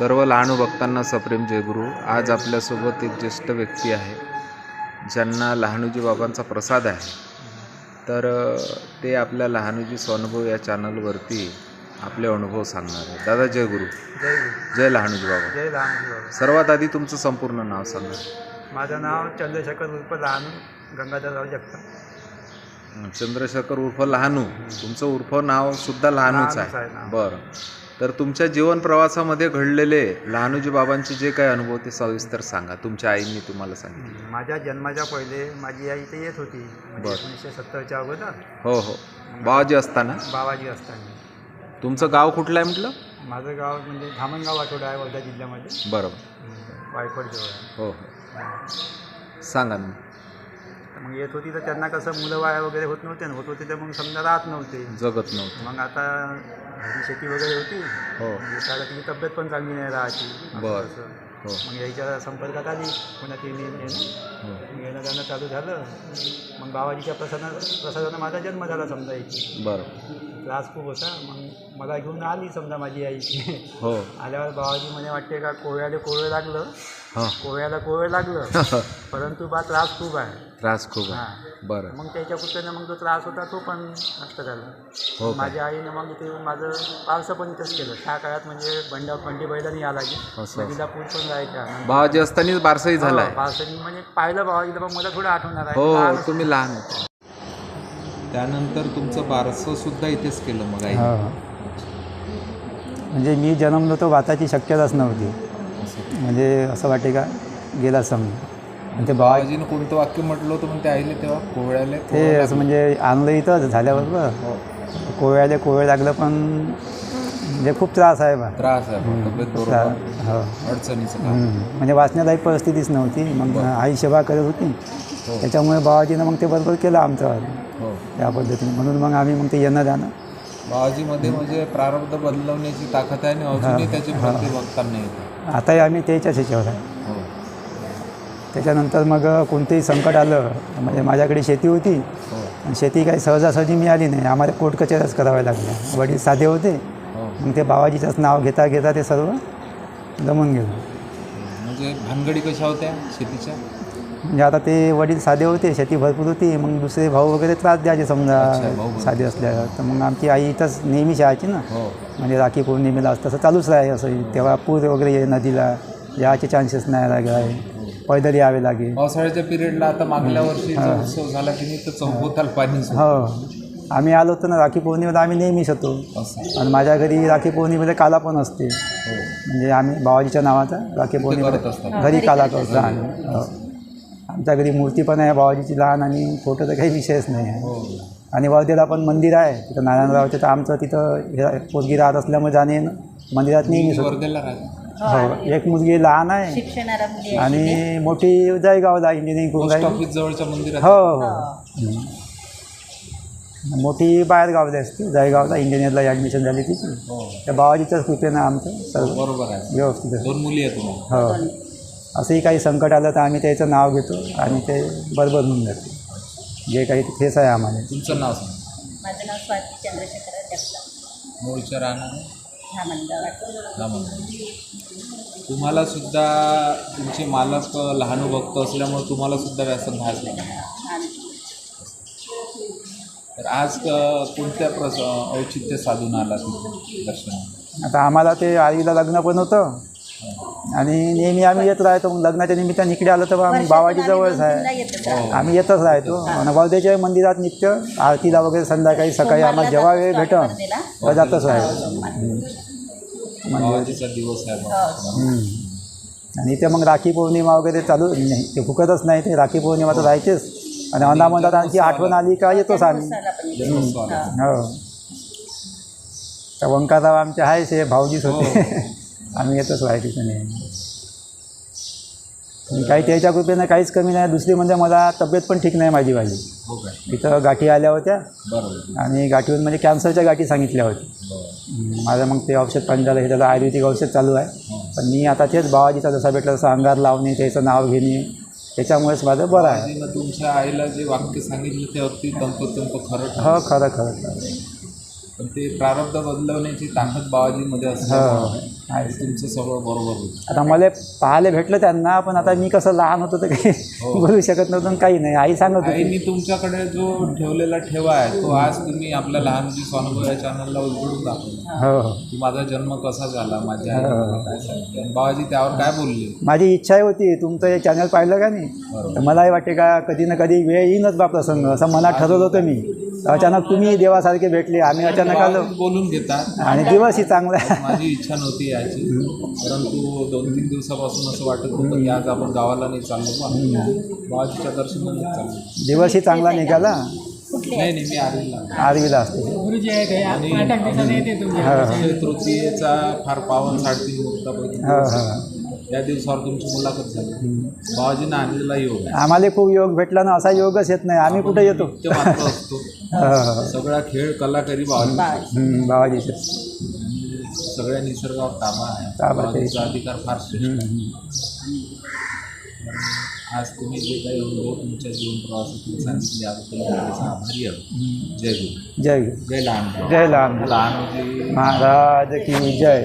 सर्व लहानू भक्तांना सप्रेम जयगुरु आज आपल्यासोबत एक ज्येष्ठ व्यक्ती आहे ज्यांना लहानूजी बाबांचा प्रसाद आहे. तर ते आपल्या लहानूजी स्वानुभव या चॅनलवरती आपले अनुभव सांगणार आहे दादा जय गुरु. जय जय लहानूजी बाबा. जय लहानजी बाबा. सर्वात आधी तुमचं संपूर्ण नाव सांगा. माझं नाव चंद्रशेखर उर्फ लहान गंगाधरराव जगताप. चंद्रशेखर उर्फ लहानू. तुमचं उर्फ नाव सुद्धा लहानूच लहानूच आहे आहे. नाव. बरं. तर तुमच्या जीवन प्रवासामध्ये घडलेले लहानूजी बाबांचे जे काही अनुभव ते सविस्तर सांगा. तुमच्या आईंनी तुम्हाला सांगितले. माझ्या जन्माच्या पहिले माझी आई इथे येत होती. म्हणजे बरं. एकोणीसशे सत्तरच्या अगोदर. हो हो. बाबाजी असताना? बाबाजी असताना. तुमचं गाव कुठलं आहे म्हटलं? माझं गाव म्हणजे धामणगाव आठवडा आहे वर्धा जिल्ह्यामध्ये. बरोबर. वायफळ जवळ हो हो. सांगा ना. मग येत होती तर त्यांना कसं मुलं वाया वगैरे होत नव्हते ना होत होते तर मग समजा राहत नव्हते. जगत नव्हतं. मग आता घरी शेती वगैरे होती. हो. म्हणजे त्याला तिची तब्येत पण चांगली नाही राहायची. बरं. हो. मग यायच्या संपर्कात आली. कोणाची येणं हो. येणं जाणं चालू झालं. मग बाबाजीच्या प्रसादानं प्रसादानं माझा जन्म झाला समजा इथे. बरं. त्रास खूप होता. मग मला घेऊन आली समजा माझी आई. हो. आल्यावर बाबाजी म्हणे वाटते का कोवळ्याला कोवळं लागलं? कोवळ्याला कोवळं लागलं. परंतु बा त्रास खूप आहे. त्रास खूप आहे. हां. बरं. मग त्याच्या पुढच्यानं मग जो त्रास होता तो पण नष्ट झाला. हो का? माझ्या आईने मग इथे येऊन माझं पावसं पण इथंच केलं. त्या काळात म्हणजे बंडा बंडी बैलांनी आला की असं नदीला पूल पण जायचा. बाबाजी असतानाच बारसाही झालाय. हो, पावसाळी म्हणजे पाहिलं बाबाजीला पण मला थोडं आठवणार आहे हो तुम्ही लहान होते. त्यानंतर तुमचं बारसं सुद्धा इथेच केलं मग आई? हो. म्हणजे मी जन्मलो तो वाताची शक्यताच नव्हती. म्हणजे असं वाटे का? गेला समजा आणि ते बाबा बाबाजीनं कोणतं वाक्य म्हटलं होतं मग ते आईले तेव्हा कोवळ्याले ते असं म्हणजे आणलं इथं झाल्याबरोबर हो. कोवळ्याले कोवळ लागलं पण म्हणजे खूप त्रास आहे बा. त्रास आहे हो. अडचणीचं. म्हणजे वाचण्यालायक परिस्थितीच नव्हती. मग आई सेवा करत होती. हो. त्याच्यामुळे बाबाजीनं मग ते बरोबर केलं आमचं. हो. त्या पद्धतीने. म्हणून मग आम्ही मग ते येणं जाणं. बाबाजीमध्ये म्हणजे प्रारब्ध बदलवण्याची ताकद आहे आणि अजूनही त्याची प्रगती बघताना येते आताही आम्ही त्याच्याच ह्याच्यावर आहे. त्याच्यानंतर मग कोणतेही संकट आलं म्हणजे माझ्याकडे शेती होती. हो. आणि शेती काही सहजासहजी मिळाली नाही. आम्हाला कोर्ट कचेऱ्याच कराव्या लागल्या वडील साधे होते. हो. मग ते बाबाजीचंच नाव घेता घेता ते सर्व जमून गेलं. म्हणजे भानगडी कशा होत्या शेतीच्या? म्हणजे आता ते वडील साधे होते शेती भरपूर होती. मग दुसरे भाऊ वगैरे त्रास द्यायचे समजा. साधे असल्यावर तर. मग आमची आई इथंच नेहमी शाळाची ना. हो. म्हणजे राखी पौर्णिमेला असं तसं चालूच राहे असं तेव्हा पूर वगैरे नदीला याचे चान्सेस नाही लागले आहे पैदल यावे लागेल. पावसाळ्याच्या पिरियडला आता मागल्या वर्षीचा उत्सव झाला की नाही तर चौकोताल पाणी सुटलं. हो. आम्ही आलो होतो ना राखी पौर्णिमेला आम्ही नेहमीच होतो. असं. आणि माझ्या घरी राखी पौर्णिमेला काला पण असते. हो. म्हणजे आम्ही बाबाजीच्या नावाचा राखी करत पौर्णिमेला असतात. घरी काला करतो आम्ही. हो. आमच्या घरी मूर्ती पण आहे बाबाजीची लहान आणि फोटो तर काही विषयच नाही आहे. हो. आणि वर्धेला पण मंदिर आहे. तिथं नारायणरावचं तर आमचं तिथं हे पोरगी राहत असल्यामुळे जाणे येणं मंदिरात नेहमीच होतं. वर्धेला हो एक मुलगी लहान आहे शिक्षणाला मुली आणि मोठी जयगावला इंजिनिअरिंग करून पोस्ट राहिली. ऑफिस जवळच्या मंदिरात हो हो. हं. मोठी बाहेर गावली असते जयगावला इंजिनिअरला ॲडमिशन झाली तिची. हो. त्या बाबाजीच्याच कृपेनं आमचं. सर्व बरोबर आहे. व्यवस्थित. दोन मुली आहेत तुम्हाला हो. असंही काही संकट आलं तर आम्ही त्याचं नाव घेतो आणि ते बरोबर होऊन जाते. जे काही ठेस आहे आम्हाला. तुमचं नाव सांगा. माझं नाव स्वाती चंद्रशेखर जगताप मूळच्या राहणार हा. तुम्हाला सुद्धा तुमचे मालक लहान भक्त असल्यामुळे तुम्हाला सुद्धा व्यासंगास तर आज कोणत्या प्रस औचित्य साधून आला तिथे दर्शन आता आम्हाला ते आईला लग्न पण होतं. आणि नेहमी आम्ही येत राहतो. मग लग्नाच्या निमित्ताने इकडे आलो तर आम्ही बाबाजी जवळच आहे. आम्ही येतच राहतो. आणि वर्धेच्या मंदिरात नित्य आरतीला वगैरे संध्याकाळी सकाळी आम्हाला जेव्हा वेळ भेटन तेव्हा जातच दिवस आहे. आणि इथे मग राखी पौर्णिमा वगैरे चालू नाही ते फुकतच नाही. ते राखी पौर्णिमा तर राहायचेच आणि अनामधात आणखी आठवण आली का येतोच आम्ही. हो तर वंकाराव आमचे आहेच हे. भाऊजीच होते. आम्ही येतच तिथे नेहमी आणि काही त्याच्या कृपेनं काहीच कमी नाही. दुसरी म्हणजे मला तब्येत पण ठीक नाही माझी माझी हो काय इथं गाठी आल्या होत्या. आणि गाठीवर म्हणजे कॅन्सरच्या गाठी सांगितल्या होत्या. माझं मग ते औषध पण झालं. हे त्याला आयुर्वेदिक औषध चालू आहे. हो. पण मी आता तेच बाबाजीचा जसा भेटला तसा अंगार लावणे त्याचं नाव घेणे त्याच्यामुळेच माझं बरं आहे. तुमच्या आईला जे वाक्य सांगितलं ते अगदी तंतोतंत खरं. हो खरं खरं खरं. पण ते प्रारब्ध बदलवण्याची ताकद बाबाजीमध्ये हो. तुमचं सगळं बरोबर होतं. आता मला पाहायला भेटलं त्यांना पण आता मी कसं लहान होतो तर काही बोलू शकत नव्हतं काही नाही. आई सांगत होती. आईनी तुमच्याकडे जो ठेवलेला ठेवा आहे तो आज तुम्ही आपल्या लहानजी स्वानुभव या चॅनलला उलगडून दाखवला. हो हो. की माझा जन्म कसा झाला माझ्या मला काय आणि बाबाजी त्यावर काय बोलले? माझी इच्छा होती तुमचं हे चॅनल पाहिलं का नाही? तर मलाही वाटते का कधी ना कधी वेळ येईनच बा प्रसंग असं मनात ठरवलं होतं मी. अचानक तुम्ही देवासारखे भेटले आम्ही अचानक आलो. बोलून घेतात आणि दिवसही चांगला आहे. माझी इच्छा नव्हती याची परंतु दोन तीन दिवसापासून असं वाटत होतं की आज आपण गावाला नाही चाललो बाबाजीच्या दर्शनाला चाललो. दिवसही चांगला निघाला? नाही नाही मी आलेला आरवीला असते. आणि तृतीयेचा फार पावन साडेतीन मुहूर्तापैकी. हो. या दिवसावर तुमची मुलाखत झाली. बाबाजींना आणलेला योग आहे. आम्हाला खूप योग भेटला ना असा योगच येत नाही. आम्ही कुठे येतो? मात्र असतो. सगळा खेळ कलाकारी बाबाजी सगळ्या निसर्गावर ताबा आहे. ताबा आहे. बाबाजीचा अधिकार फार श्रेष्ठ आहे. आज तुम्ही जे काही अनुभव तुमच्या जीवन प्रवासातून सांगितले याबद्दल मी आभारी आहोत. जय गुरु. जय गुरु. जय लहान जय लहान लहान होते महाराज की जय.